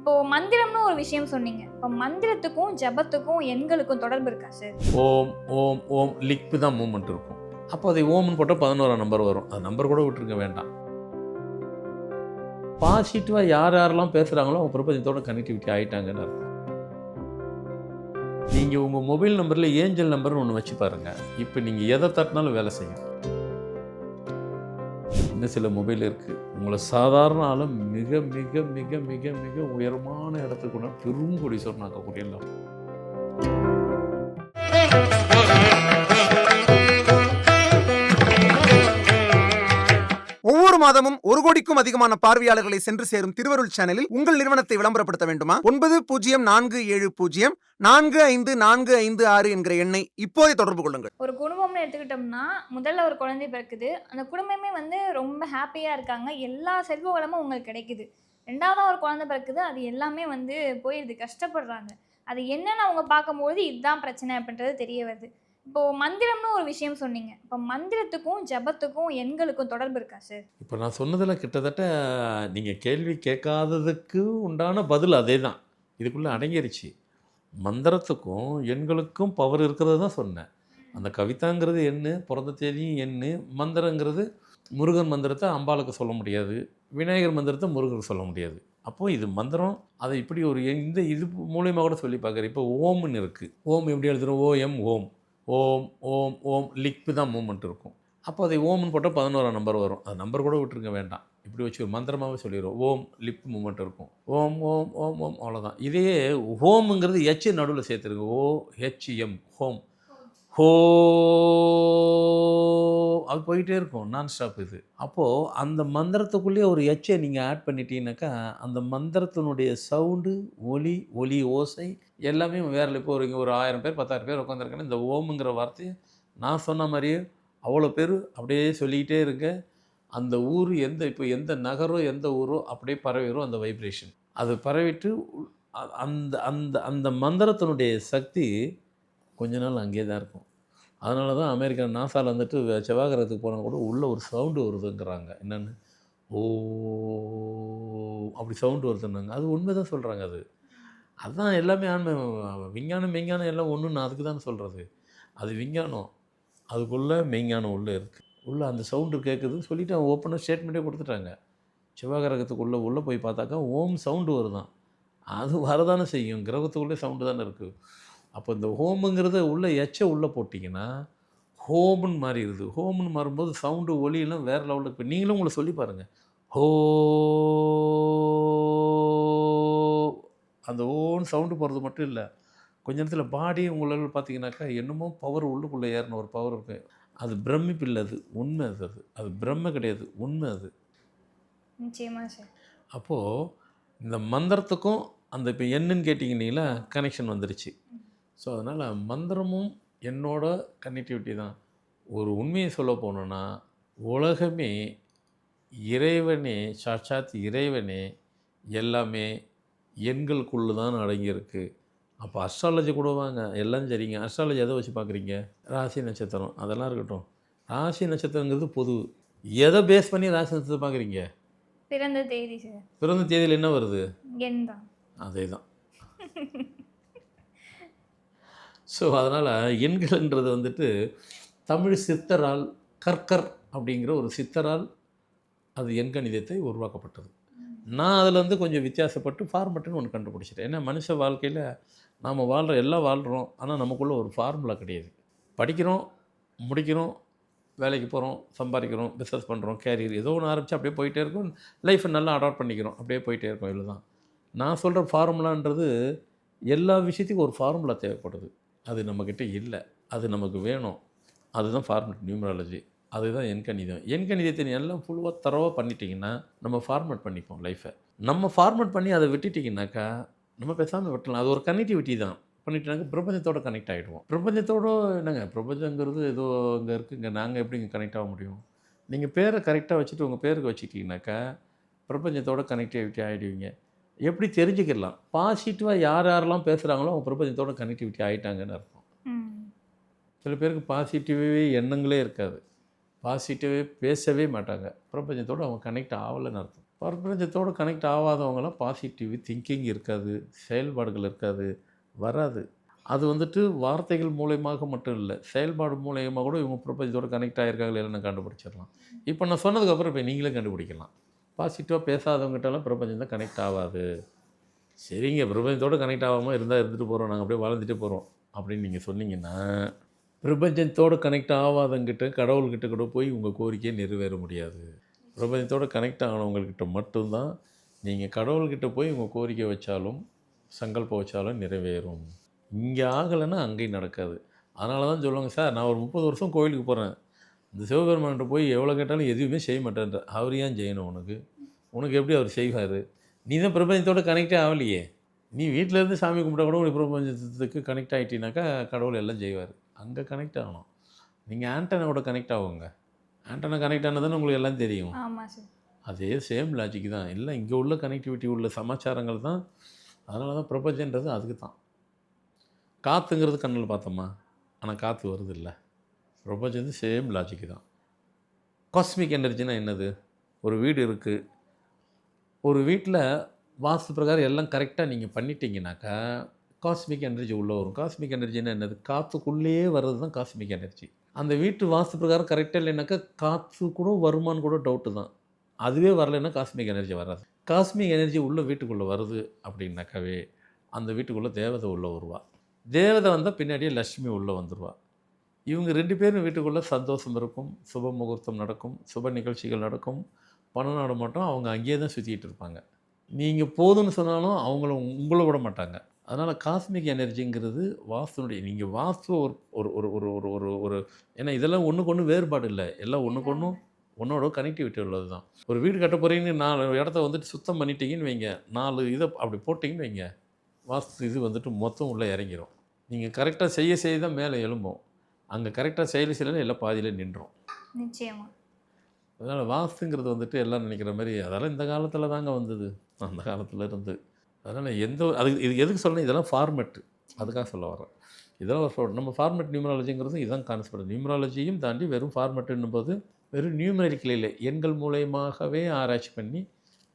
இப்போ மந்திரம்னு ஒரு விஷயம் சொன்னீங்க. இப்போ மந்திரத்துக்கும் ஜபத்துக்கும் எண்களுக்கும் தொடர்பு இருக்கா சார் ஓம் ஓம் ஓம் லிக்கு தான் மூமெண்ட் இருக்கும். அப்போ அதை ஓம்னு போட்டால் பதினோராம் நம்பர் வரும். அது நம்பர் கூட விட்டுருக்க வேண்டாம். பாசிட்டிவாக யார் யாரெல்லாம் பேசுகிறாங்களோ அவங்க பிரபஞ்சத்தோட கனெக்டிவிட்டி ஆகிட்டாங்கன்னு அர்த்தம். நீங்கள் உங்கள் மொபைல் நம்பரில் ஏஞ்சல் நம்பர்னு ஒன்று வச்சு பாருங்கள் இப்போ நீங்கள் எதை தட்டினாலும் வேலை செய்யும். இன்னும் சில மொபைல் இருக்குது உங்களை சாதாரண ஆளும் மிக மிக மிக மிக மிக உயரமான இடத்துக்கு கொண்டு பெரும் கொடி ஆக்கக்கூடிய எல்லாம் கோடிக்கும் அதிகமான பார்வையாளர்களை சென்று சேரும் திருவருள் சேனலில் உங்கள் நிறுவனத்தை விளம்பரப்படுத்த வேண்டுமா? ஒன்பது பூஜ்ஜியம் நான்கு ஏழு பூஜ்ஜியம் நான்கு ஐந்து நான்கு ஐந்து ஆறு என்கிற எண்ணை இப்போதே தொடர்பு கொள்ளுங்கள். ஒரு குடும்பம்னு எடுத்துக்கிட்டோம்னா முதல்ல ஒரு குழந்தை பிறக்குது. அந்த குடும்பமே வந்து ரொம்ப ஹாப்பியாக இருக்காங்க. எல்லா செல்வ வளமும் உங்களுக்கு கிடைக்குது. ரெண்டாவதா ஒரு குழந்தை பிறக்குது அது எல்லாமே வந்து போயிடுது கஷ்டப்படுறாங்க. அது என்னன்னு அவங்க பார்க்கும்போது இதுதான் பிரச்சனை அப்படின்றது தெரிய வருது. இப்போ மந்திரம்னு ஒரு விஷயம் சொன்னீங்க. இப்போ மந்திரத்துக்கும் ஜபத்துக்கும் எண்களுக்கும் தொடர்பு இருக்கா சார் இப்போ நான் சொன்னதில் கிட்டத்தட்ட நீங்கள் கேள்வி கேட்காததுக்கு உண்டான பதில் அதே தான் இதுக்குள்ளே அடங்கிருச்சு. மந்திரத்துக்கும் எண்களுக்கும் பவர் இருக்கிறது தான் சொன்னேன். அந்த கவிதாங்கிறது எண்ணு பிறந்த தேதியும் எண்ணு மந்திரங்கிறது முருகன் மந்திரத்தை அம்பாளுக்கு சொல்ல முடியாது விநாயகர் மந்திரத்தை முருகனுக்கு சொல்ல முடியாது. அப்போது இது மந்திரம் அதை இப்படி ஒரு இந்த இது மூலியமாக கூட சொல்லி பார்க்குறேன். இப்போ ஓம்னு இருக்குது ஓம் எப்படி எழுதுகிறோம் ஓ எம் ஓம். ஓம் ஓம் ஓம் லிப்பு தான் மூமெண்ட் இருக்கும். அப்போ அதை ஓம்னு போட்டால் பதினோராம் நம்பர் வரும். அது நம்பர் கூட விட்டுருக்க வேண்டாம். இப்படி வச்சு ஒரு மந்திரமாகவே சொல்லிடுவோம் ஓம் லிப் மூமெண்ட் இருக்கும். ஓம் ஓம் ஓம் ஓம் அவ்வளோதான் இதே ஹோம்ங்கிறது ஹெச் நடுவில் சேர்த்துருக்கு ஓ ஹெச்எம் ஹோம். ஹோ அது போயிட்டே இருக்கும் நான் ஸ்டாப் இது. அப்போது அந்த மந்திரத்துக்குள்ளேயே ஒரு எச்சை நீங்கள் ஆட் பண்ணிட்டீங்கன்னாக்கா அந்த மந்திரத்தினுடைய சவுண்டு ஒலி ஒலி ஓசை எல்லாமே வேறு இப்போ ஒரு இங்கே ஒரு ஆயிரம் பேர் பத்தாயிரம் பேர் உட்காந்துருக்காங்க இந்த ஓமுங்கிற வார்த்தையை நான் சொன்ன மாதிரியே அவ்வளோ பேர் அப்படியே சொல்லிக்கிட்டே இருங்க. அந்த ஊர் எந்த இப்போ எந்த நகரோ எந்த ஊரோ அப்படியே பரவிடும் அந்த வைப்ரேஷன் அது பரவிட்டு அந்த அந்த அந்த மந்திரத்தினுடைய சக்தி கொஞ்ச நாள் அங்கேயே தான் இருக்கும். அதனால தான் அமெரிக்கா நாசாவில் வந்துட்டு செவ்வாய்கிரகத்துக்கு போனால் கூட உள்ளே ஒரு சவுண்டு வருதுங்கிறாங்க. என்னென்னு? ஓ அப்படி சவுண்டு வருதுன்னாங்க. அது உண்மை தான் சொல்கிறாங்க அது. அதுதான் எல்லாமே ஆன்மை விஞ்ஞானம் மெஞ்ஞானம் எல்லாம் ஒன்று நான் அதுக்கு தான் சொல்கிறது அது விஞ்ஞானம். அதுக்குள்ளே மெய்ஞானம் உள்ளே இருக்குது உள்ளே அந்த சவுண்டு கேட்குதுன்னு சொல்லிட்டு அவன் ஓப்பனாக ஸ்டேட்மெண்ட்டே கொடுத்துட்டாங்க. செவ்வாய் உள்ளே போய் பார்த்தாக்கா ஓம் சவுண்டு வருதான். அது வரதானே செய்யும். கிரகத்துக்குள்ளே சவுண்டு தானே இருக்குது அப்போ இந்த ஹோமுங்கிறத உள்ளே எச்ச உள்ளே போட்டிங்கன்னா ஹோம்னு மாறிடுது. ஹோம்னு மாறும்போது சவுண்டு ஒலியெல்லாம் வேறு லெவலில் இப்போ நீங்களும் உங்களை சொல்லி பாருங்கள் ஹோ அந்த ஓன்னு சவுண்டு போகிறது மட்டும் இல்லை. கொஞ்ச நேரத்தில் பாடி உங்களால் பார்த்தீங்கன்னாக்கா என்னமோ பவர் உள்ளுக்குள்ளே ஏறின ஒரு பவர் இருக்கு. அது பிரமிப்பு இல்லை அது. உண்மை அது அது. அது பிரம்ம கிடையாது. உண்மை அது. நிச்சயமா சார் அப்போது இந்த மந்திரத்துக்கும் அந்த இப்போ என்னன்னு கேட்டிங்கன்னா கனெக்ஷன் வந்துருச்சு. ஸோ அதனால் மந்திரமும் என்னோட கனெக்டிவிட்டி தான். ஒரு உண்மையை சொல்ல போனோன்னா உலகமே இறைவனே சாட்சாத் இறைவனே எல்லாமே எண்களுக்குள்ளே தான் அடங்கியிருக்கு. அப்போ அஸ்ட்ராலஜி கூட வாங்க எல்லாம் சரிங்க. அஸ்ட்ராலஜி எதை வச்சு பார்க்குறீங்க? ராசி நட்சத்திரம். அதெல்லாம் இருக்கட்டும். ராசி நட்சத்திரங்கிறது பொது. எதை பேஸ் பண்ணி ராசி நட்சத்திரம் பார்க்குறீங்க? பிறந்த தேதி சார். பிறந்த தேதியில் என்ன வருது? அதே தான். ஸோ அதனால் எண்கள்ன்றது வந்துட்டு தமிழ் சித்தரால் கற்கர் அப்படிங்கிற ஒரு சித்தரால் அது எண்கணிதத்தை உருவாக்கப்பட்டது. நான் அதில் வந்து கொஞ்சம் வித்தியாசப்பட்டு ஃபார்மெட்டுன்னு ஒன்று கண்டுபிடிச்சிட்டேன். ஏன்னா மனுஷ வாழ்க்கையில் நாம் வாழ்கிற எல்லாம் வாழ்கிறோம் ஆனால் நமக்குள்ளே ஒரு ஃபார்முலா கிடையாது. படிக்கிறோம் முடிக்கிறோம் வேலைக்கு போகிறோம் சம்பாதிக்கிறோம் பிஸ்னஸ் பண்ணுறோம் கேரியர் ஏதோ ஒன்று ஆரம்பித்து அப்படியே போயிட்டே இருக்கும். லைஃப்பை நல்லா அடாப்ட் பண்ணிக்கிறோம். அப்படியே போயிட்டே இருக்கும். இவ்வளோ தான் நான் சொல்கிற ஃபார்முலான்றது எல்லா விஷயத்துக்கும் ஒரு ஃபார்முலா தேவைப்படுது. அது நம்மக்கிட்ட இல்லை. அது நமக்கு வேணும். அதுதான் ஃபார்மெட் நியூமராலஜி அதுதான் எண்கணிதம். எண்கணிதத்தை நீ எல்லாம் ஃபுல்லாக தரவாக பண்ணிட்டீங்கன்னா நம்ம ஃபார்மேட் பண்ணிப்போம் லைஃப்பை நம்ம ஃபார்மேட் பண்ணி அதை விட்டுட்டிங்கனாக்கா நம்ம பேசாமல் விட்டலாம் அது ஒரு கனெக்டிவிட்டி தான். பண்ணிட்டாங்க பிரபஞ்சத்தோட கனெக்ட் ஆகிடுவோம் பிரபஞ்சத்தோடு என்னங்க? பிரபஞ்சங்கிறது ஏதோ இங்கே இருக்குங்க. நாங்கள் எப்படி இங்கே கனெக்ட் ஆக முடியும்? நீங்கள் பேரை கரெக்டாக வச்சுட்டு உங்கள் பேருக்கு வச்சுக்கிட்டீங்கனாக்கா பிரபஞ்சத்தோட கனெக்டிவிட்டி ஆகிடுவீங்க எப்படி தெரிஞ்சுக்கலாம் பாசிட்டிவாக யார் யாரெல்லாம் பேசுகிறாங்களோ அவங்க பிரபஞ்சத்தோட கனெக்டிவிட்டி ஆகிட்டாங்கன்னு அர்த்தம். சில பேருக்கு பாசிட்டிவே எண்ணங்களே இருக்காது. பாசிட்டிவே பேசவே மாட்டாங்க. பிரபஞ்சத்தோடு அவங்க கனெக்ட் ஆகலைன்னு அர்த்தம். பிரபஞ்சத்தோடு கனெக்ட் ஆகாதவங்களாம் பாசிட்டிவ் திங்கிங் இருக்காது செயல்பாடுகள் இருக்காது வராது. அது வந்துட்டு வார்த்தைகள் மூலயமாக மட்டும் இல்லை செயல்பாடு மூலயமா கூட இவங்க பிரபஞ்சத்தோடு கனெக்ட் ஆகிருக்காங்களே இல்லைன்னு கண்டுபிடிச்சிடலாம். இப்போ நான் சொன்னதுக்கப்புறம் இப்போ நீங்களே கண்டுபிடிக்கலாம். பாசிட்டிவாக பேசாதவங்ககிட்டலாம் பிரபஞ்சம் தான் கனெக்ட் ஆகாது. சரிங்க பிரபஞ்சத்தோடு கனெக்ட் ஆகாமல் இருந்தால் இருந்துட்டு போகிறோம் நாங்கள் அப்படியே வாழ்ந்துட்டு போகிறோம் அப்படின்னு நீங்கள் சொன்னீங்கன்னா பிரபஞ்சத்தோடு கனெக்ட் ஆகாதவங்கிட்ட கடவுள்கிட்ட கூட போய் உங்கள் கோரிக்கையை நிறைவேற முடியாது. பிரபஞ்சத்தோடு கனெக்ட் ஆனவங்கக்கிட்ட மட்டும்தான் நீங்கள் கடவுள்கிட்ட போய் உங்கள் கோரிக்கை வச்சாலும் சங்கல்பம் வச்சாலும் நிறைவேறும். இங்கே ஆகலைன்னா அங்கேயும் நடக்காது. அதனால தான் சொல்லுவாங்க சார் நான் ஒரு முப்பது வருஷம் கோயிலுக்கு போகிறேன் இந்த சிவபெருமான்கிட்ட போய் எவ்வளோ கேட்டாலும் எதுவுமே செய்ய மாட்டேன்ற. அவர் ஏன் செய்யணும் உனக்கு? உனக்கு எப்படி அவர் செய்வார்? நீ தான் பிரபஞ்சத்தோடு கனெக்டே ஆகலையே நீ வீட்டில் இருந்து சாமி கும்பிட்டா கூட ஒரு பிரபஞ்சத்துக்கு கனெக்ட் ஆகிட்டீனாக்கா கடவுள் எல்லாம் செய்வார். அங்கே கனெக்ட் ஆகணும். நீங்கள் ஆண்டனாவோட கனெக்ட் ஆகுங்க. ஆண்டனா கனெக்ட் ஆனதுன்னு உங்களுக்கு எல்லாம் தெரியும். அதே சேம் லாஜிக் தான். எல்லாம் இங்கே உள்ள கனெக்டிவிட்டி உள்ள சமாச்சாரங்கள் தான். அதனால தான் பிரபஞ்சன்றது அதுக்கு தான் காற்றுங்கிறது கண்ணில் பார்த்தோமா? ஆனால் காற்று வருது இல்லை. பிரபஞ்சம் சேம் லாஜிக் தான். காஸ்மிக் எனர்ஜினா என்னது? ஒரு வீடு இருக்குது ஒரு வீட்டில் வாஸ்து பிரகாரம் எல்லாம் கரெக்டாக நீங்கள் பண்ணிட்டீங்கனாக்கா காஸ்மிக் எனர்ஜி உள்ளே வரும். காஸ்மிக் எனர்ஜினா என்னது? காற்றுக்குள்ளேயே வர்றது தான் காஸ்மிக் எனர்ஜி அந்த வீட்டு வாஸ்து பிரகாரம் கரெக்டாக இல்லைனாக்கா காற்று கூட வருமானு கூட டவுட்டு தான். அதுவே வரலைன்னா காஸ்மிக் எனர்ஜி வராது. காஸ்மிக் எனர்ஜி உள்ள வீட்டுக்குள்ளே வருது அப்படின்னாக்காவே அந்த வீட்டுக்குள்ளே தேவதை உள்ளே வருவா. தேவதை வந்தால் பின்னாடியே லட்சுமி உள்ளே வந்துடுவா இவங்க ரெண்டு பேரும் வீட்டுக்குள்ளே சந்தோஷம் இருக்கும் சுப முகூர்த்தம் நடக்கும் சுப நிகழ்ச்சிகள் நடக்கும். பணம் நாட மாட்டோம் அவங்க அங்கேயே தான் சுற்றிக்கிட்டு இருப்பாங்க. நீங்கள் போதும்னு சொன்னாலும் அவங்கள உங்களை விட மாட்டாங்க. அதனால் காஸ்மிக் எனர்ஜிங்கிறது வாஸ்துனுடைய நீங்கள் வாஸ்து ஒரு ஒரு ஒரு ஒரு ஒரு ஒரு ஒரு ஏன்னா இதெல்லாம் ஒன்றுக்கு ஒன்று வேறுபாடு இல்லை. எல்லாம் ஒன்றுக்கு ஒன்றும் ஒன்றோட கனெக்டிவிட்டி உள்ளது தான் ஒரு வீடு கட்ட போகிறீங்கன்னு நாலு இடத்த வந்துட்டு சுத்தம் பண்ணிட்டீங்கன்னு வைங்க. நாலு இதை அப்படி போட்டிங்கன்னு வைங்க. வாஸ்து இது வந்துட்டு மொத்தம் உள்ளே இறங்கிடும் நீங்கள் கரெக்டாக செய்ய செய்ய தான் மேலே எழும்பும். அங்கே கரெக்டாக செயல் செய்யலைன்னு எல்லாம் பாதியில் நின்றோம் நிச்சயமா. அதனால் வாஸ்துங்கிறது வந்துட்டு எல்லாம் நினைக்கிற மாதிரி அதெல்லாம் இந்த காலத்தில் தாங்க வந்தது. அந்த காலத்தில் இருந்து. அதனால் எந்த அது இது எதுக்கு சொல்லணும் இதெல்லாம் ஃபார்மெட்டு அதுக்காக சொல்ல வரேன் இதெல்லாம் ஒரு நம்ம ஃபார்மெட் நியூமராலஜிங்கிறது இதுதான் கான்செப்ட் நியூமராலஜியும் தாண்டி வெறும் ஃபார்மெட்டுன்னும் போது வெறும் நியூமரிக்கல் இல்லை எண்கள் மூலயமாகவே ஆராய்ச்சி பண்ணி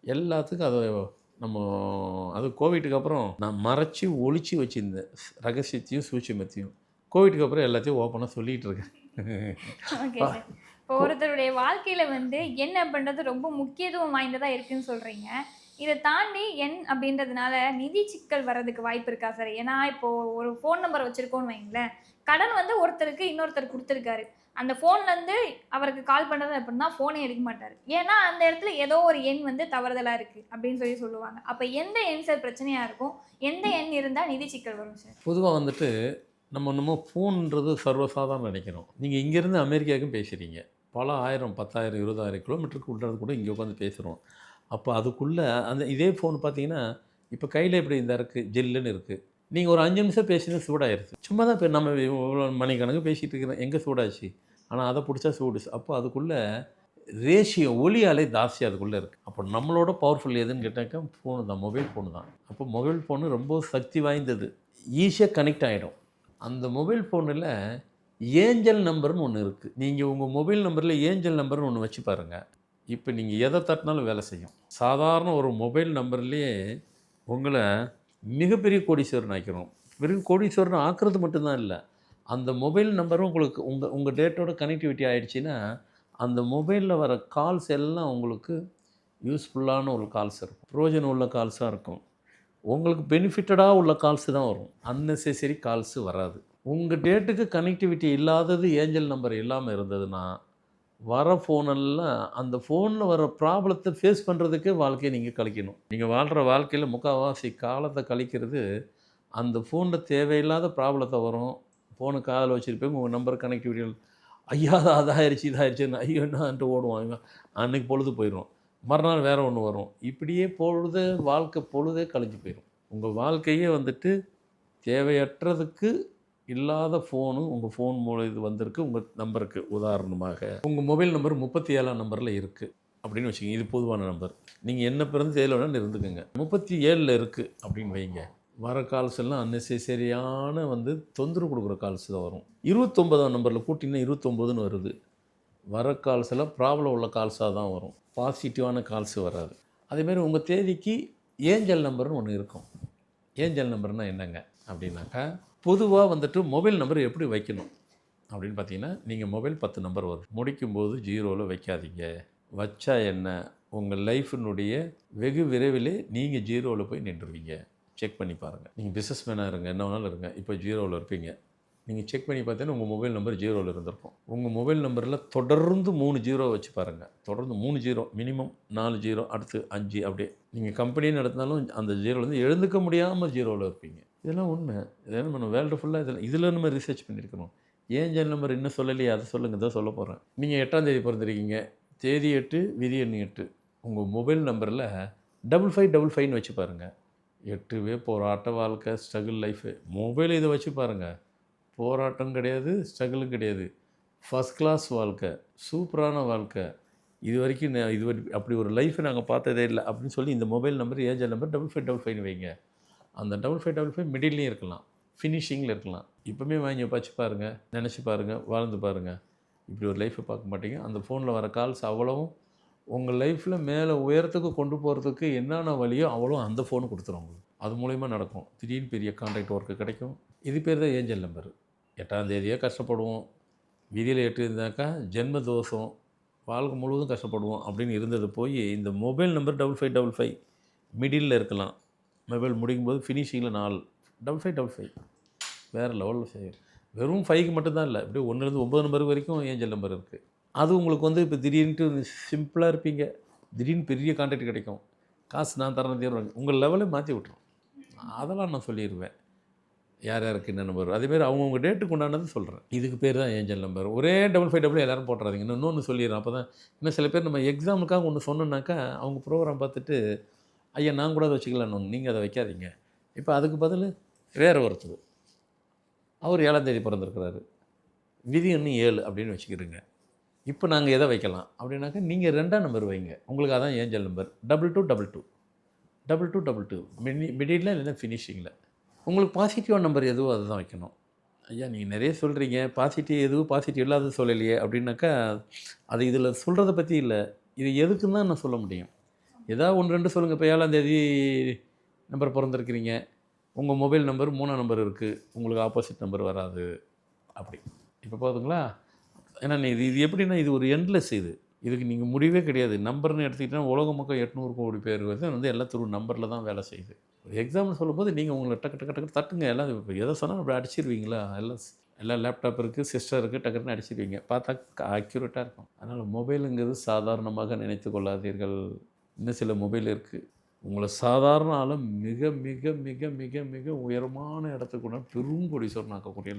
எல்லாத்துக்கும் அதை நம்ம அது கோவிட்டுக்கு அப்புறம் நான் மறைச்சி ஒளிச்சு வச்சுருந்தேன். ரகசியத்தையும் சூட்சுமத்தையும். கோவிட்டுக்கு அப்புறம் எல்லாத்தையும் ஓப்பனாக சொல்லிகிட்டு இருக்கேன். இப்போ ஒருத்தருடைய வாழ்க்கையில வந்து எண் அப்படின்றது ரொம்ப முக்கியத்துவம் வாய்ந்ததா இருக்குன்னு சொல்றீங்க. இதை தாண்டி எண் அப்படின்றதுனால நிதி சிக்கல் வர்றதுக்கு வாய்ப்பு இருக்கா சார் ஏன்னா இப்போ ஒரு ஃபோன் நம்பர் வச்சிருக்கோம்னு வைங்களேன். கடன் வந்து ஒருத்தருக்கு இன்னொருத்தர் கொடுத்துருக்காரு. அந்த ஃபோன்ல இருந்து அவருக்கு கால் பண்றது அப்படின்னா ஃபோனே எடுக்க மாட்டாரு. ஏன்னா அந்த இடத்துல ஏதோ ஒரு எண் வந்து தவறுதலா இருக்கு அப்படின்னு சொல்லி சொல்லுவாங்க. அப்ப எந்த எண் சார் பிரச்சனையா இருக்கும்? எந்த எண் இருந்தா நிதி சிக்கல் வரும் சார் பொதுவாக வந்துட்டு நம்ம நம்ம ஃபோன்ன்றது சர்வசாதாரணம் நினைக்கிறோம். நீங்கள் இங்கேருந்து அமெரிக்காவுக்கும் பேசுகிறீங்க பல ஆயிரம் பத்தாயிரம் இருபதாயிரம் கிலோமீட்டருக்கு உள்ளது கூட இங்கே உட்காந்து பேசுகிறோம் அப்போ அதுக்குள்ளே அந்த இதே ஃபோன் பார்த்தீங்கன்னா இப்போ கையில் இப்படி இந்த இருக்குது ஜில்லுன்னு இருக்குது நீங்கள் ஒரு அஞ்சு நிமிஷம் பேசினா சூடாயிருச்சு சும்மா தான் இப்போ நம்ம இவ்வளோ மணிக்கணக்கு பேசிகிட்டு இருக்கிறோம். எங்கே சூடாச்சு? ஆனால் அதை பிடிச்சா சூடுச்சு அப்போ அதுக்குள்ளே ரேஷியோ ஒலி அலை ஜாஸ்தி அதுக்குள்ளே இருக்குது அப்போ நம்மளோட பவர்ஃபுல் எதுன்னு கேட்டாக்கா ஃபோனு தான். மொபைல் ஃபோனு தான். அப்போ மொபைல் ஃபோனு ரொம்ப சக்தி வாய்ந்தது. ஈஸியாக கனெக்ட் ஆகிடும் அந்த மொபைல் ஃபோனில் ஏஞ்சல் நம்பர்னு ஒன்று இருக்குது நீங்கள் உங்கள் மொபைல் நம்பரில் ஏஞ்சல் நம்பர்னு ஒன்று வச்சு பாருங்கள் இப்போ நீங்கள் எதை தட்டினாலும் வேலை செய்யும். சாதாரண ஒரு மொபைல் நம்பர்லேயே உங்களை மிகப்பெரிய கோடீஸ்வரன் ஆக்கிறோம் பெரிய கோடீஸ்வரன் ஆக்குறது மட்டும்தான் இல்லை அந்த மொபைல் நம்பரும் உங்களுக்கு உங்கள் உங்கள் டேட்டோட கனெக்டிவிட்டி ஆகிடுச்சின்னா அந்த மொபைலில் வர கால்ஸ் எல்லாம் உங்களுக்கு யூஸ்ஃபுல்லான ஒரு கால்ஸ் இருக்கும். பிரயோஜனம் உள்ள கால்ஸாக இருக்கும். உங்களுக்கு பெனிஃபிட்டடாக உள்ள கால்ஸு தான் வரும். அன்னெசரி கால்ஸு வராது. உங்கள் டேட்டுக்கு கனெக்டிவிட்டி இல்லாதது ஏஞ்சல் நம்பர் இல்லாமல் இருந்ததுன்னா வர ஃபோனெல்லாம் அந்த ஃபோனில் வர ப்ராப்ளத்தை ஃபேஸ் பண்ணுறதுக்கே வாழ்க்கையை நீங்கள் கழிக்கணும். நீங்கள் வாழ்கிற வாழ்க்கையில் முக்கால்வாசி காலத்தை கழிக்கிறது அந்த ஃபோனில் தேவையில்லாத ப்ராப்ளத்தை வரும். ஃபோனு காதில் வச்சுருப்பேன் உங்கள் நம்பர் கனெக்டிவிட்டி ஐயா அதாயிருச்சு இதாயிருச்சுன்னு ஐயோ என்னான்ட்டு ஓடுவாங்க அன்றைக்கி பொழுது போயிடும் மறுநாள் வேறு ஒன்று வரும். இப்படியே பொழுது வாழ்க்கை பொழுதே கழிஞ்சு போயிடும் உங்கள் வாழ்க்கையே வந்துட்டு தேவையற்றதுக்கு இல்லாத ஃபோனு உங்கள் ஃபோன் மூலம் இது வந்திருக்கு உங்கள் நம்பருக்கு உதாரணமாக. உங்கள் மொபைல் நம்பர் முப்பத்தி ஏழாம் நம்பரில் இருக்குது அப்படின்னு வச்சுக்கோங்க இது பொதுவான நம்பர் நீங்கள் என்ன பிறந்து ஏழு வேணாலும் இருந்துக்குங்க. முப்பத்தி ஏழில் இருக்குது அப்படின்னு வைங்க. வர கால்ஸ் எல்லாம் அன்னெசரியான வந்து தொந்தரவு கொடுக்குற கால்ஸ் தான் வரும். இருபத்தொம்பதாம் நம்பரில் கூட்டிங்கன்னா இருபத்தொம்போதுன்னு வருது. வர கால்ஸ் எல்லாம் ப்ராப்ளம் உள்ள கால்ஸாக தான் வரும். பாசிட்டிவான கால்ஸ் வராது. அதேமாரி உங்கள் தேதிக்கு ஏஞ்சல் நம்பர்னு ஒன்று இருக்கும். ஏஞ்சல் நம்பர்னால் என்னங்க? அப்படின்னாக்கா பொதுவாக வந்துட்டு மொபைல் நம்பர் எப்படி வைக்கணும்? அப்படின்னு பார்த்தீங்கன்னா நீங்கள் மொபைல் பத்து நம்பர் வரும் முடிக்கும்போது ஜீரோவில் வைக்காதீங்க. வச்சா என்ன? உங்கள் லைஃபினுடைய வெகு விரைவிலே நீங்கள் ஜீரோவில் போய் நின்றுவீங்க. செக் பண்ணி பாருங்கள் நீங்கள் பிஸ்னஸ் மேனாக இருங்க. என்ன வேணாலும் இருங்க. இப்போ ஜீரோவில் இருப்பீங்க. நீங்கள் செக் பண்ணி பார்த்தீங்கன்னா உங்கள் மொபைல் நம்பர் ஜீரோவில் இருந்திருக்கும். உங்கள் மொபைல் நம்பரில் தொடர்ந்து மூணு ஜீரோ வச்சு பாருங்கள் தொடர்ந்து மூணு ஜீரோ மினிமம் நாலு ஜீரோ அடுத்து அஞ்சு அப்படியே. நீங்கள் கம்பெனி நடத்தினாலும் அந்த ஜீரோலேருந்து எழுந்துக்க முடியாமல் ஜீரோவில் இருப்பீங்க. இதெல்லாம் உண்மை. இதெல்லாம் நம்ம வேர்ல்டு ஃபுல்லாக இதில் இதில் நம்ம ரிசர்ச் பண்ணியிருக்கணும். ஏன் ஜென் நம்பர் இன்னும் சொல்லலையே அதை சொல்லுங்க தான் சொல்ல போகிறேன் நீங்கள் எட்டாம் தேதி பிறந்திருக்கீங்க. தேதி எட்டு விதி எண்ணு எட்டு. உங்கள் மொபைல் நம்பரில் டபுள் ஃபைவ் டபுள் ஃபைவ்னு வச்சு பாருங்கள் எட்டுவே போராட்ட வாழ்க்கை ஸ்ட்ரகிள் லைஃபு மொபைல் இதை வச்சு பாருங்கள் போராட்டம் கிடையாது ஸ்ட்ரகிளும் கிடையாது. ஃபஸ்ட் கிளாஸ் வாழ்க்கை சூப்பரான வாழ்க்கை. இது வரைக்கும் நான் இது வரைக்கும் அப்படி ஒரு லைஃப்பை நாங்கள் பார்த்ததே இல்லை அப்படின்னு சொல்லி இந்த mobile number agent number double five double ஃபைவ்னு வைங்க. அந்த டபுள் ஃபைவ் டபுள் ஃபைவ் மிடில்லையும் இருக்கலாம் ஃபினிஷிங்கில் இருக்கலாம். இப்போவுமே வாங்கி வச்சு பாருங்கள் நினச்சி பாருங்கள் வாழ்ந்து பாருங்கள் இப்படி ஒரு லைஃப்பை பார்க்க மாட்டீங்க. அந்த ஃபோனில் வர கால்ஸ் அவ்வளவும் உங்கள் லைஃப்பில் மேலே உயரத்துக்கு கொண்டு போகிறதுக்கு என்னென்ன வழியோ அவ்வளோ அந்த ஃபோனு கொடுத்துரும் உங்களுக்கு. அது மூலயமா நடக்கும். திடீர்னு பெரிய கான்ட்ராக்ட் ஒர்க்கு கிடைக்கும். இது பேர் தான் ஏஞ்சல் நம்பர் எட்டாம் தேதியே கஷ்டப்படுவோம். விதியில் எட்டு இருந்தாக்கா ஜென்ம தோஷம் வாழ்க்கை முழுவதும் கஷ்டப்படுவோம் அப்படின்னு இருந்தது போய் இந்த mobile number double five double five middle இருக்கலாம். மொபைல் முடிக்கும் போது ஃபினிஷிங்கில் நாலு. Double five double five. வேறு லெவலில் செய்யும் வெறும் ஃபைவ்க்கு மட்டும்தான் இல்லை. அப்படியே ஒன்றுலேருந்து ஒம்பது நம்பர் வரைக்கும் ஏஞ்சல் நம்பர் இருக்குது அது உங்களுக்கு வந்து இப்போ திடீர்னுட்டு சிம்பிளாக இருப்பீங்க. திடீர்னு பெரிய கான்ட்ராக்ட் கிடைக்கும். காசு நான் தரேன் தீர்வாங்க. உங்கள் லெவலே மாற்றி விட்ரும் அதெல்லாம் நான் சொல்லிடுவேன் யார் யாருக்கு என்ன நம்பர் அதேமாரி அவங்கவுங்க டேட்டுக்கு உண்டானது சொல்கிறேன் இதுக்கு பேர் தான் ஏஞ்சல் நம்பர் ஒரே டபுள் ஃபைவ் டபுள் எல்லாரும் போட்டுறாதீங்க. இன்னொன்று சொல்லிடுறேன். அப்போ தான் இன்னும் சில பேர் நம்ம எக்ஸாமுக்காக ஒன்று சொன்னோன்னாக்கா அவங்க ப்ரோக்ராம் பார்த்துட்டு ஐயா நான் கூட அதை வச்சுக்கலான்னு நீங்கள் அதை வைக்காதீங்க. இப்போ அதுக்கு பதில் வேறு ஒருத்தர். அவர் ஏழாம் தேதி பிறந்திருக்கிறாரு. விதி இன்னும் ஏழு அப்படின்னு வச்சுக்கிறோங்க இப்போ நாங்கள் எதை வைக்கலாம்? அப்படின்னாக்கா நீங்கள் ரெண்டாம் நம்பர் வைங்க. உங்களுக்கு அதான் angel number double two double two double two double two mini middle இல்லைன்னா ஃபினிஷிங்கில் உங்களுக்கு பாசிட்டிவாக நம்பர் எதுவோ அதுதான் வைக்கணும். ஐயா நீங்கள் நிறைய சொல்கிறீங்க பாசிட்டிவ் எதுவும் பாசிட்டிவ் இல்லாத சொல்லலையே அப்படின்னாக்கா அது இதில் சொல்கிறத பற்றி இல்லை. இது எதுக்குன்னு தான் நான் சொல்ல முடியும். ஏதாவது ஒன்று ரெண்டு சொல்லுங்கள் இப்போ ஏழாந்தேதி நம்பர் பிறந்திருக்கிறீங்க. உங்கள் மொபைல் நம்பர் மூணாம் நம்பர் இருக்குது உங்களுக்கு ஆப்போசிட் நம்பர் வராது. அப்படி. இப்போ போதுங்களா? ஏன்னா இது இது எப்படின்னா இது ஒரு எண்ட்லெஸ் இது. இதுக்கு நீங்கள் முடிவே கிடையாது. நம்பர்னு எடுத்துக்கிட்டால் உலக மக்கள் எட்நூறு கோடி பேர் வந்து வந்து எல்லாம் நம்பரில் தான் வேலை செய்யுது. ஒரு எக்ஸாம்பிள் சொல்லும்போது நீங்கள் உங்களை டக்கு டக்கு டக்கு தட்டுங்க. எல்லாம் இப்போ எதை சொன்னாலும் அப்படி அடிச்சிருவீங்களா? எல்லாம் எல்லாம் லேப்டாப் இருக்குது சிஸ்டர் இருக்குது டக்குன்னு அடிச்சிருவீங்க. பார்த்தா அக்யூரேட்டாக இருக்கும். அதனால் மொபைலுங்கிறது சாதாரணமாக நினைத்து கொள்ளாதீர்கள். இன்னும் சில மொபைல் இருக்குது உங்களை சாதாரண ஆளும் மிக மிக மிக மிக மிக உயரமான இடத்துக்கு கொண்டு வந்து பெரும் கொடிசோர் ஆக்கக்கூடிய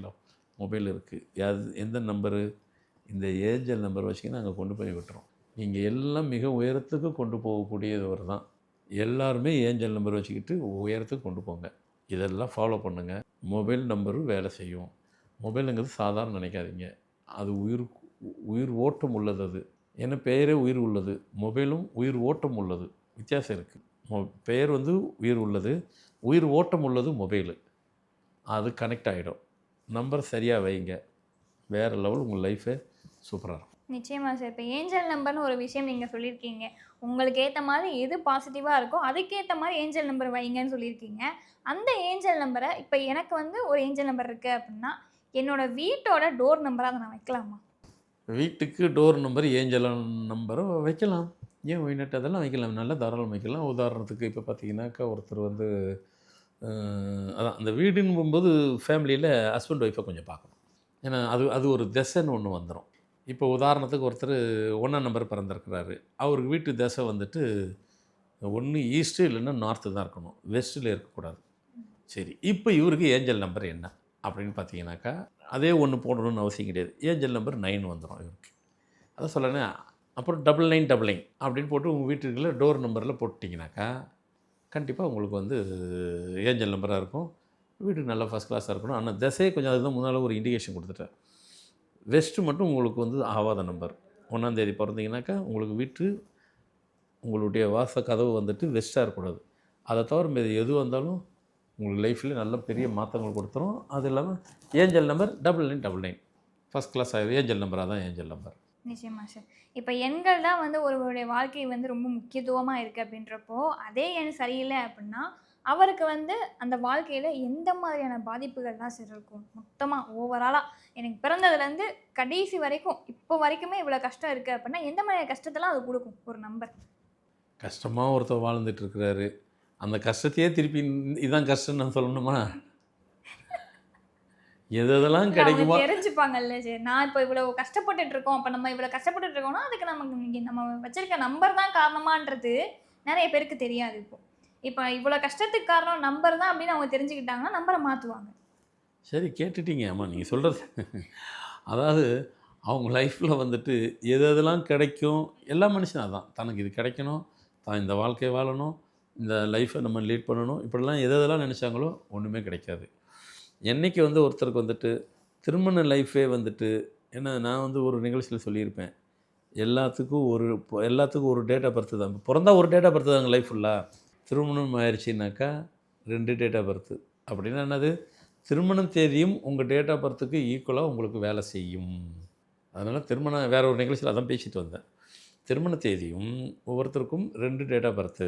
மொபைல் இருக்குது யாது எந்த நம்பரு இந்த ஏஞ்சல் நம்பர் வச்சுக்கின்னு நாங்கள் கொண்டு போய் விட்டுறோம். நீங்கள் எல்லாம் மிக உயரத்துக்கு கொண்டு போகக்கூடியது ஒரு தான். எல்லாருமே ஏஞ்சல் நம்பர் வச்சுக்கிட்டு உயரத்துக்கு கொண்டு போங்க. இதெல்லாம் ஃபாலோ பண்ணுங்கள் மொபைல் நம்பரும் வேலை செய்யும். மொபைலுங்கிறது சாதாரண நினைக்காதீங்க. அது உயிர் உயிர் ஓட்டம் உள்ளது அது. ஏன்னா பெயரே உயிர் உள்ளது. மொபைலும் உயிர் ஓட்டம் உள்ளது. வித்தியாசம் இருக்குது மொ பெயர் வந்து உயிர் உள்ளது. உயிர் ஓட்டம் உள்ளது மொபைலு. அது கனெக்ட் ஆகிடும் நம்பர் சரியாக வைங்க. வேறு லெவல் உங்கள் லைஃபே சூப்பராக இருக்கும். நிச்சயமாக சார். இப்போ ஏஞ்சல் நம்பர்னு ஒரு விஷயம் நீங்கள் சொல்லியிருக்கீங்க. உங்களுக்கு ஏற்ற மாதிரி எது பாசிட்டிவாக இருக்கோ அதுக்கேற்ற மாதிரி ஏஞ்சல் நம்பர் வைங்கன்னு சொல்லியிருக்கீங்க. அந்த ஏஞ்சல் நம்பரை இப்போ எனக்கு வந்து ஒரு ஏஞ்சல் நம்பர் இருக்குது அப்படின்னா என்னோடய வீட்டோட டோர் நம்பரை அதை நான் வைக்கலாமா? வீட்டுக்கு டோர் நம்பர் ஏஞ்சல் நம்பரும் வைக்கலாம். ஏன் ஒயினட் அதெல்லாம் வைக்கலாம். நல்ல தாராளம் வைக்கலாம். உதாரணத்துக்கு இப்போ பார்த்தீங்கன்னாக்கா ஒருத்தர் வந்து அதான் அந்த வீடுன்னு போகும்போது ஃபேமிலியில் ஹஸ்பண்ட் ஒய்ஃபை கொஞ்சம் பார்க்கணும். ஏன்னா அது அது ஒரு திசைன்னு ஒன்று வந்துடும் இப்போ உதாரணத்துக்கு ஒருத்தர் ஒன்றாம் நம்பர் பிறந்திருக்கிறாரு. அவருக்கு வீட்டு திசை வந்துட்டு ஒன்று ஈஸ்ட்டு இல்லைன்னா நார்த்து தான் இருக்கணும். வெஸ்ட்டில் இருக்கக்கூடாது. சரி இப்போ இவருக்கு ஏஞ்சல் நம்பர் என்ன? அப்படின்னு பார்த்தீங்கன்னாக்கா அதே ஒன்று போடணும்னு அவசியம் கிடையாது. ஏஞ்சல் நம்பர் நைன் வந்துடும் இவருக்கு. அதை சொல்லணும் அப்புறம் டபுள் நைன் டபுள் நைன் அப்படின்னு போட்டு உங்கள் வீட்டுக்குள்ள டோர் நம்பரில் போட்டிங்கனாக்கா கண்டிப்பாக உங்களுக்கு வந்து ஏஞ்சல் நம்பராக இருக்கும். வீட்டுக்கு நல்லா ஃபஸ்ட் கிளாஸாக இருக்கணும். ஆனால் திசையை கொஞ்சம் அதுதான் முன்னால் ஒரு இண்டிகேஷன் கொடுத்துட்டேன் வெஸ்ட்டு மட்டும் உங்களுக்கு வந்து ஆவாத நம்பர். ஒன்றாந்தேதி பிறந்தீங்கன்னாக்கா உங்களுக்கு வீட்டு உங்களுடைய வாச கதவு வந்துட்டு வெஸ்ட்டாக இருக்கக்கூடாது. அதை தவிர மீது எது வந்தாலும் உங்களுக்கு லைஃப்பில் நல்ல பெரிய மாற்றங்கள் கொடுத்துரும். அது இல்லாமல் angel number double nine double nine. First class angel நம்பராக தான் ஏஞ்சல் நம்பர். நிச்சயமா சார் இப்போ எண்கள் தான் வந்து ஒருவருடைய வாழ்க்கை வந்து ரொம்ப முக்கியத்துவமாக இருக்குது அப்படின்றப்போ அதே எண் சரியில்லை அப்படின்னா அவருக்கு வந்து அந்த வாழ்க்கையில் எந்த மாதிரியான பாதிப்புகள்லாம் சார் இருக்கும் மொத்தமாக ஓவராலாக எனக்கு பிறந்ததுலேருந்து கடைசி வரைக்கும் இப்போ வரைக்குமே இவ்வளோ கஷ்டம் இருக்குது அப்படின்னா எந்த மாதிரியான கஷ்டத்தெல்லாம் அது கொடுக்கும்? ஒரு நம்பர் கஷ்டமாக ஒருத்தர் வாழ்ந்துட்டு இருக்கிறாரு. அந்த கஷ்டத்தையே திருப்பி இந்த- இதான் கஷ்டம் நான் சொல்லணுமா? எது எதெல்லாம் கிடைக்குமோ தெரிஞ்சுப்பாங்கல்ல சார். நான் இப்போ இவ்வளோ கஷ்டப்பட்டுட்டு இருக்கோம். அப்போ நம்ம இவ்வளோ கஷ்டப்பட்டுட்டு இருக்கோம்னா அதுக்கு நமக்கு நம்ம வச்சிருக்க நம்பர் தான் காரணமான்றது நிறைய பேருக்கு தெரியாது இப்போ. இப்போ இவ்வளோ கஷ்டத்துக்கு காரணம் நம்பர் தான் அப்படின்னு அவங்க தெரிஞ்சுக்கிட்டாங்கன்னா நம்பரை மாற்றுவாங்க சரி கேட்டுட்டீங்க. ஆமாம் நீங்கள் சொல்கிறது அதாவது அவங்க லைஃப்பில் வந்துட்டு எது எதெல்லாம் கிடைக்கும் எல்லா மனுஷனும் அதான். தனக்கு இது கிடைக்கணும் தான் இந்த வாழ்க்கையை வாழணும் இந்த லைஃப்பை நம்ம லீட் பண்ணணும். இப்படிலாம் எது எதெல்லாம் நினச்சாங்களோ ஒன்றுமே கிடைக்காது. என்னைக்கு வந்து ஒருத்தருக்கு வந்துட்டு திருமண லைஃபே வந்துட்டு ஏன்னா நான் வந்து ஒரு நிகழ்ச்சியில் சொல்லியிருப்பேன். எல்லாத்துக்கும் ஒரு எல்லாத்துக்கும் ஒரு டேட் ஆஃப் பர்த் தான். பிறந்தா ஒரு டேட் ஆஃப் பர்த் தான் லைஃப் ஃபுல்லாக திருமணம் ஆயிடுச்சுனாக்கா ரெண்டு டேட் ஆஃப் பர்த்து அப்படின்னா என்னது? திருமணம் தேதியும் உங்கள் டேட் ஆஃப் பர்த்துக்கு ஈக்குவலாக உங்களுக்கு வேலை செய்யும். அதனால் திருமணம் வேறு ஒரு நிகழ்ச்சியில் அதான் பேசிட்டு வந்தேன். திருமண தேதியும் ஒவ்வொருத்தருக்கும் ரெண்டு டேட் ஆஃப் பர்த்து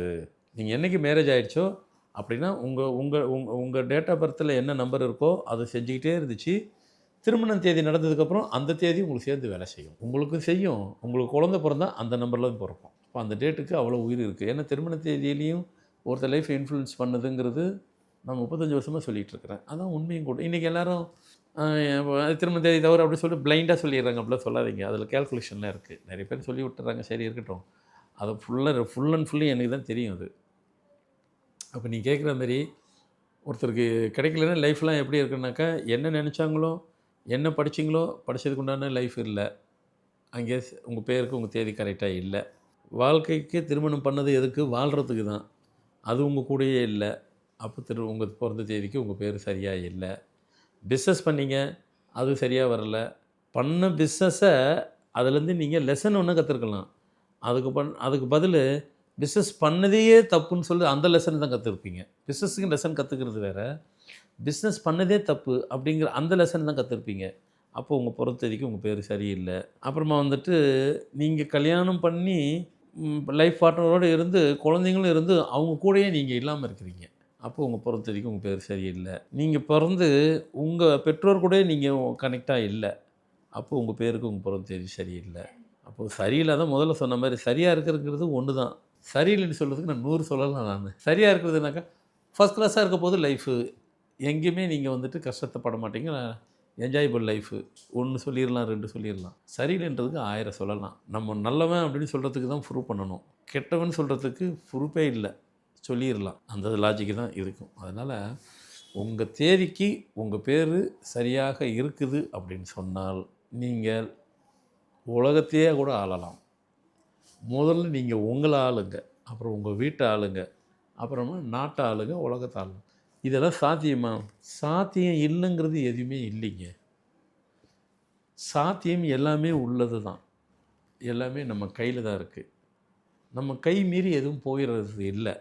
நீங்கள் என்றைக்கு மேரேஜ் ஆகிடுச்சோ அப்படின்னா உங்கள் உங்கள் உங்கள் உங்கள் டேட் ஆஃப் பர்த்தில் என்ன நம்பர் இருக்கோ அதை செஞ்சுக்கிட்டே இருந்துச்சு. திருமணம் தேதி நடந்ததுக்கப்புறம் அந்த தேதி உங்களுக்கு சேர்ந்து வேலை செய்யும். உங்களுக்கு செய்யும். உங்களுக்கு குழந்த பிறந்தா அந்த நம்பரில் தான் பிறக்கும். அப்போ அந்த டேட்டுக்கு அவ்வளோ உயிர் இருக்குது ஏன்னா திருமண தேதியிலையும் ஒருத்தர் லைஃப் இன்ஃப்ளூன்ஸ் பண்ணுதுங்கிறது நான் முப்பத்தஞ்சு வருஷமாக சொல்லிகிட்டு இருக்கிறேன் அதான் உண்மையும் கூட. இன்றைக்கி எல்லாரும் திரும்ப தேதி தவிர அப்படி சொல்லி பிளைண்டாக சொல்லிடுறாங்க அப்படிலாம் சொல்லாதீங்க. அதில் கேல்குலேஷன்லாம் இருக்குது நிறைய பேர் சொல்லி விட்டுறாங்க. சரி இருக்கட்டும். அது ஃபுல்லாக ஃபுல் அண்ட் ஃபுல்லி எனக்கு தான் தெரியும் அது. அப்போ நீ கேட்குற மாதிரி ஒருத்தருக்கு கிடைக்கலன்னா லைஃப்லாம் எப்படி இருக்குனாக்கா என்ன நினச்சாங்களோ என்ன படிச்சிங்களோ படித்ததுக்கு உண்டான லைஃப் இல்லை. அங்கே உங்கள் பேருக்கு உங்கள் தேதி கரெக்டாக இல்லை. வாழ்க்கைக்கு திருமணம் பண்ணது எதுக்கு? வாழ்கிறதுக்கு தான். அது உங்கள் கூடயே இல்லை. அப்போ திரு உங்கள் பிறந்த தேதிக்கு உங்கள் பேர் சரியாக இல்லை. பிஸ்னஸ் பண்ணிங்க அது சரியாக வரல. பண்ண பிஸ்னஸை அதுலேருந்து நீங்கள் லெசன் ஒன்று கற்றுருக்கலாம் அதுக்கு பண் அதுக்கு பதில் பிஸ்னஸ் பண்ணதையே தப்புன்னு சொல்லி அந்த லெசன் தான் கற்றுருப்பீங்க பிஸ்னஸுக்கு லெசன் கற்றுக்கிறது வேறு. பிஸ்னஸ் பண்ணதே தப்பு அப்படிங்கிற அந்த லெசன் தான் கற்றுருப்பீங்க அப்போ உங்கள் பிறந்ததிக்கு உங்கள் பேர் சரியில்லை. அப்புறமா வந்துட்டு நீங்கள் கல்யாணம் பண்ணி லைஃப் பார்ட்னரோடு இருந்து குழந்தைங்களும் இருந்து அவங்க கூடயே நீங்கள் இல்லாமல் இருக்கிறீங்க. அப்போ உங்கள் பிறந்ததிக்கு உங்கள் பேர் சரியில்லை. நீங்கள் பிறந்து உங்கள் பெற்றோர் கூட நீங்கள் கனெக்டாக இல்லை. அப்போ உங்கள் பேருக்கு உங்கள் பிறந்த தேதி சரியில்லை. அப்போது சரியில்லாத முதல்ல சொன்ன மாதிரி சரியாக இருக்கிறதுங்கிறது ஒன்று தான் சரியில்லைன்னு சொல்கிறதுக்கு நான் நூறு சொல்லலாம் நான். சரியாக இருக்கிறதுனாக்கா ஃபஸ்ட் கிளாஸாக இருக்க போது லைஃபு எங்கேயுமே நீங்கள் வந்துட்டு கஷ்டத்தைப்பட மாட்டீங்க. என்ஜாயபிள் லைஃபு ஒன்று சொல்லிடலாம் ரெண்டு சொல்லிடலாம் சரியில்லைன்றதுக்கு ஆயிரம் சொல்லலாம். நம்ம நல்லவன் அப்படின்னு சொல்கிறதுக்கு தான் ப்ரூவ் பண்ணணும். கெட்டவன் சொல்கிறதுக்கு ப்ரூஃபே இல்லை. சொல்லிடலாம் அந்த லாஜிக்கு தான் இருக்கும். அதனால் உங்கள் தேதிக்கு உங்கள் பேர் சரியாக இருக்குது அப்படின்னு சொன்னால் நீங்கள் உலகத்தையே கூட ஆளலாம். முதல்ல நீங்கள் உங்களை ஆளுங்க. அப்புறம் உங்கள் வீட்டை ஆளுங்க. அப்புறமா நாட்டை ஆளுங்க உலகத்தை ஆளுங்க. இதெல்லாம் சாத்தியமா? சாத்தியம் இல்லைங்கிறது எதுவுமே இல்லைங்க. சாத்தியம் எல்லாமே உள்ளது தான். எல்லாமே நம்ம கையில் தான் இருக்குது நம்ம கை மீறி எதுவும் போயிடுறது இல்லை.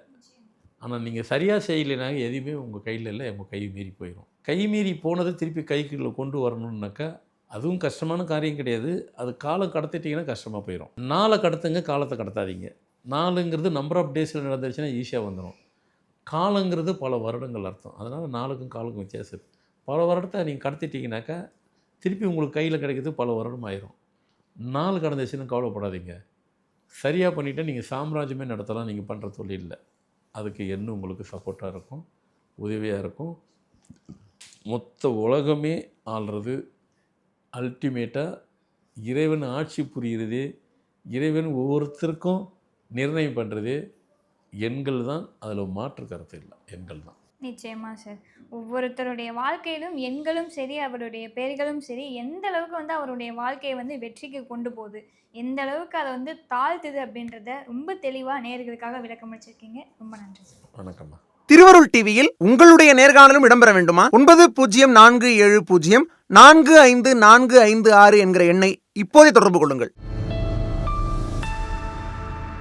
ஆனால் நீங்கள் சரியாக செய்யலைனா எதுவுமே உங்கள் கையில் இல்லை உங்கள் கை மீறி போயிடும் கை மீறி போனதை திருப்பி கைக்குள்ளே கொண்டு வரணுன்னாக்கா அதுவும் கஷ்டமான காரியம் கிடையாது. அது காலம் கடத்திட்டிங்கன்னா கஷ்டமாக போயிடும் நாளை கடத்துங்க காலத்தை கடத்தாதீங்க. நாலுங்கிறது நம்பர் ஆஃப் டேஸில் நடந்துருச்சுன்னா ஈஸியாக வந்துடும் காலங்கிறது பல வருடங்கள் அர்த்தம். அதனால் நாளுக்கும் காலுக்கும் வித்தியாசம் பல வருடத்தை நீங்கள் கடத்திட்டீங்கனாக்கா திருப்பி உங்களுக்கு கையில் கிடைக்கிறது பல வருடம் ஆயிரும். நாள் கடந்துச்சுன்னு கவலைப்படாதீங்க. சரியாக பண்ணிவிட்டால் நீங்கள் சாம்ராஜ்யமே நடத்தலாம் நீங்கள் பண்ணுற தொழில் இல்லை. அதுக்கு என்ன உங்களுக்கு சப்போர்ட்டாக இருக்கும் உதவியாக இருக்கும். மொத்த உலகமே ஆள்றது அல்டிமேட்டாக இறைவன் ஆட்சி புரிகிறது இறைவன் ஒவ்வொருத்தருக்கும் நிர்ணயம் பண்ணுறது எண்கள் தான் அதில் மாற்று கருத்து இல்லை. எண்கள் தான். நிச்சயமா சார். ஒவ்வொருத்தருடைய வாழ்க்கையிலும் எண்களும் சரி அவருடைய பெயர்களும் சரி எந்த அளவுக்கு வந்து அவருடைய வாழ்க்கையை வந்து வெற்றிக்கு கொண்டு போகுது எந்த அளவுக்கு அதை வந்து தாழ்த்துது அப்படின்றத ரொம்ப தெளிவாக நேர்களுக்காக விளக்கம் அளிச்சிருக்கீங்க. ரொம்ப நன்றி சார். வணக்கம்மா. திருவருள் டிவியில் உங்களுடைய நேர்காணலும் இடம்பெற வேண்டுமா? ஒன்பது பூஜ்ஜியம் நான்கு ஏழு பூஜ்ஜியம் நான்கு ஐந்து நான்கு ஐந்து ஆறு என்கிற எண்ணை இப்போதே தொடர்பு கொள்ளுங்கள்.